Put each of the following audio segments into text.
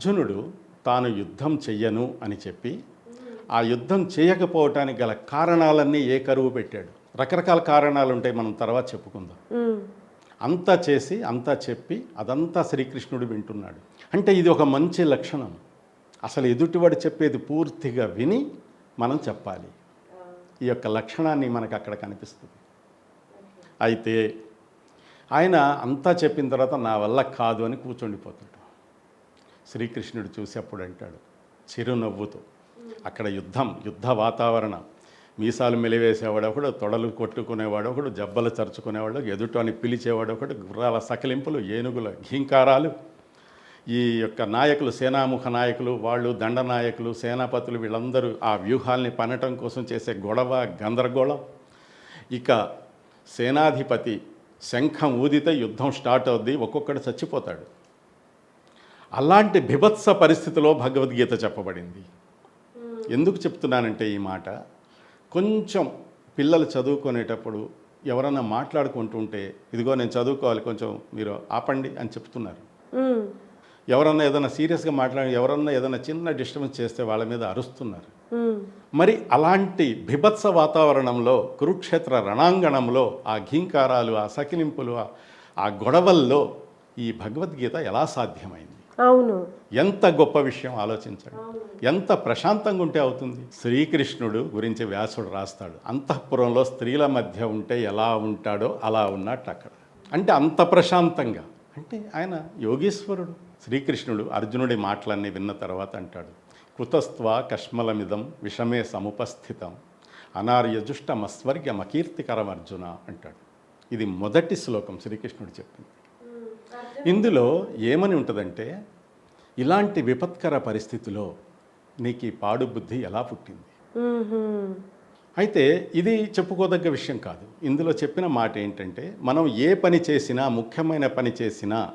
అర్జునుడు తాను యుద్ధం చెయ్యను అని చెప్పి ఆ యుద్ధం చేయకపోవటానికి గల కారణాలన్నీ ఏ కరువు పెట్టాడు? రకరకాల కారణాలు ఉంటాయి మనం తర్వాత చెప్పుకుందాం. అంతా చేసి అంతా చెప్పి అదంతా శ్రీకృష్ణుడు వింటున్నాడు. అంటే ఇది ఒక మంచి లక్షణం. అసలు ఎదుటివాడు చెప్పేది పూర్తిగా విని మనం చెప్పాలి. ఈ యొక్క లక్షణాన్ని మనకు అక్కడ కనిపిస్తుంది. అయితే ఆయన అంతా చెప్పిన తర్వాత నా వల్ల కాదు అని కూర్చుండిపోతాడు. శ్రీకృష్ణుడు చూసి అప్పుడు అంటాడు చిరునవ్వుతో అక్కడ యుద్ధం యుద్ధ వాతావరణం. మీసాలు మెలివేసేవాడు ఒకడు తొడలు కొట్టుకునేవాడు ఒకడు జబ్బలు చరుచుకునేవాడు ఎదుట అని పిలిచేవాడు ఒకడు గుర్రాల సకలింపులు ఏనుగుల ఘీంకారాలు ఈ యొక్క నాయకులు సేనాముఖ నాయకులు వాళ్ళు దండనాయకులు సేనాపతులు వీళ్ళందరూ ఆ వ్యూహాల్ని పనటం కోసం చేసే గొడవ గందరగోళం. ఇక సేనాధిపతి శంఖం ఊదితే యుద్ధం స్టార్ట్ అవుద్ది ఒక్కొక్కడు చచ్చిపోతాడు. అలాంటి బిభత్స పరిస్థితిలో భగవద్గీత చెప్పబడింది. ఎందుకు చెప్తున్నానంటే ఈ మాట? కొంచెం పిల్లలు చదువుకునేటప్పుడు ఎవరన్నా మాట్లాడుకుంటుంటే ఇదిగో నేను చదువుకోవాలి కొంచెం మీరు ఆపండి అని చెప్తున్నారు. ఎవరన్నా ఏదైనా సీరియస్గా మాట్లాడి ఎవరన్నా ఏదైనా చిన్న డిస్టర్బెన్స్ చేస్తే వాళ్ళ మీద అరుస్తున్నారు. మరి అలాంటి బిభత్స వాతావరణంలో కురుక్షేత్ర రణాంగణంలో ఆ ఘీంకారాలు ఆ సకిలింపులు ఆ గొడవల్లో ఈ భగవద్గీత ఎలా సాధ్యమైంది? అవును. ఎంత గొప్ప విషయం ఆలోచించండి. ఎంత ప్రశాంతంగా ఉంటే అవుతుంది. శ్రీకృష్ణుడు గురించి వ్యాసుడు రాస్తాడు. అంతఃపురంలో స్త్రీల మధ్య ఉంటే ఎలా ఉంటాడో అలా ఉన్నట్టు అక్కడ. అంటే అంత ప్రశాంతంగా. అంటే ఆయన యోగీశ్వరుడు. శ్రీకృష్ణుడు అర్జునుడి మాటలన్నీ విన్న తర్వాత అంటాడు. కుతస్త్వ కష్మలమిదం విషమే సముపస్థితం. అనార్యజుష్టమస్వర్గ్యం అకీర్తికరం అర్జున అంటాడు. ఇది మొదటి శ్లోకం శ్రీకృష్ణుడు చెప్పింది. ఇందులో ఏమని ఉంటుందంటే ఇలాంటి విపత్కర పరిస్థితిలో నీకు ఈ పాడు బుద్ధి ఎలా పుట్టింది? అయితే ఇది చెప్పుకోదగ్గ విషయం కాదు. ఇందులో చెప్పిన మాట ఏంటంటే మనం ఏ పని చేసినా ముఖ్యమైన పని చేసినా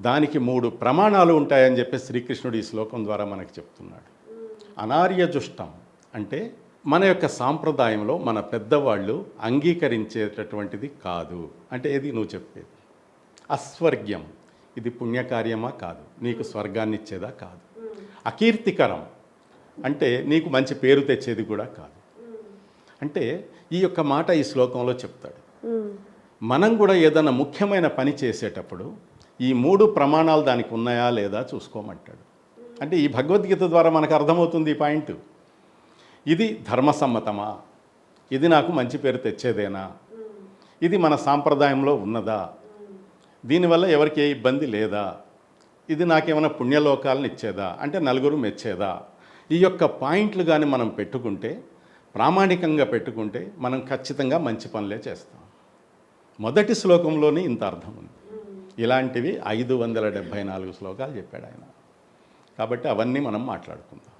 దానికి మూడు ప్రమాణాలు ఉంటాయని చెప్పి శ్రీకృష్ణుడు ఈ శ్లోకం ద్వారా మనకు చెప్తున్నాడు. అనార్యజుష్టం అంటే మన యొక్క సాంప్రదాయంలో మన పెద్దవాళ్ళు అంగీకరించేటటువంటిది కాదు. అంటే ఏది? నువ్వు చెప్పేది. అస్వర్గ్యం. ఇది పుణ్యకార్యమా కాదు. నీకు స్వర్గాన్ని ఇచ్చేదా కాదు. అకీర్తికరం. అంటే నీకు మంచి పేరు తెచ్చేది కూడా కాదు. అంటే ఈ యొక్క మాట ఈ శ్లోకంలో చెప్తాడు. మనం కూడా ఏదైనా ముఖ్యమైన పని చేసేటప్పుడు ఈ మూడు ప్రమాణాలు దానికి ఉన్నాయా లేదా చూసుకోమంటాడు. అంటే ఈ భగవద్గీత ద్వారా మనకు అర్థమవుతుంది ఈ పాయింట్. ఇది ధర్మసమ్మతమా? ఇది నాకు మంచి పేరు తెచ్చేదేనా? ఇది మన సాంప్రదాయంలో ఉన్నదా? దీనివల్ల ఎవరికి ఏ ఇబ్బంది లేదా? ఇది నాకేమైనా పుణ్యలోకాలను ఇచ్చేదా? అంటే నలుగురు మెచ్చేదా? ఈ యొక్క పాయింట్లు కానీ మనం పెట్టుకుంటే ప్రామాణికంగా పెట్టుకుంటే మనం ఖచ్చితంగా మంచి పనులే చేస్తాం. మొదటి శ్లోకంలోనే ఇంత అర్థం ఉంది. ఇలాంటివి ఐదు వందల డెబ్భై నాలుగు శ్లోకాలు చెప్పాడు ఆయన. కాబట్టి అవన్నీ మనం మాట్లాడుకుందాం.